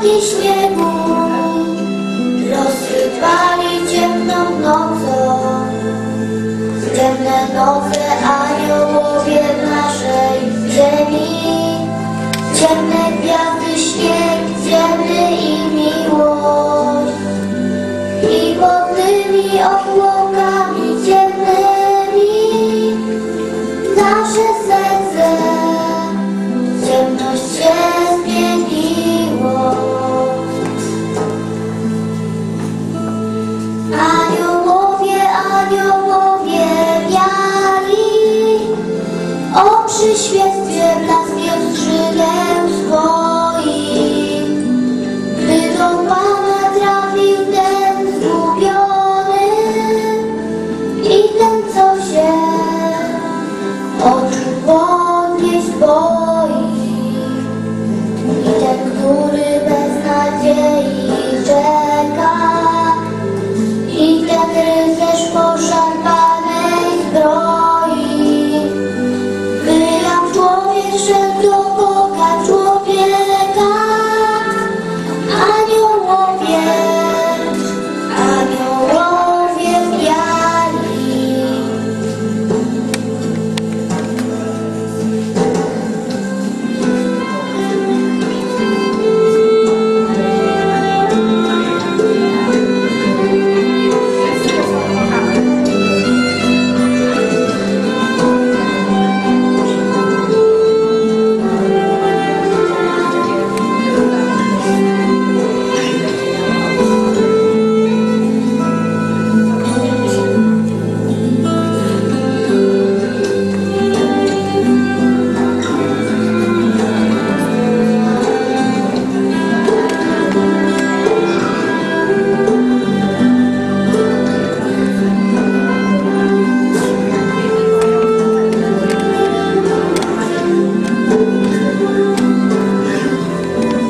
Płatki śniegu rozsypali ciemną nocą. Ciemne noce 是雪。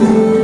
you.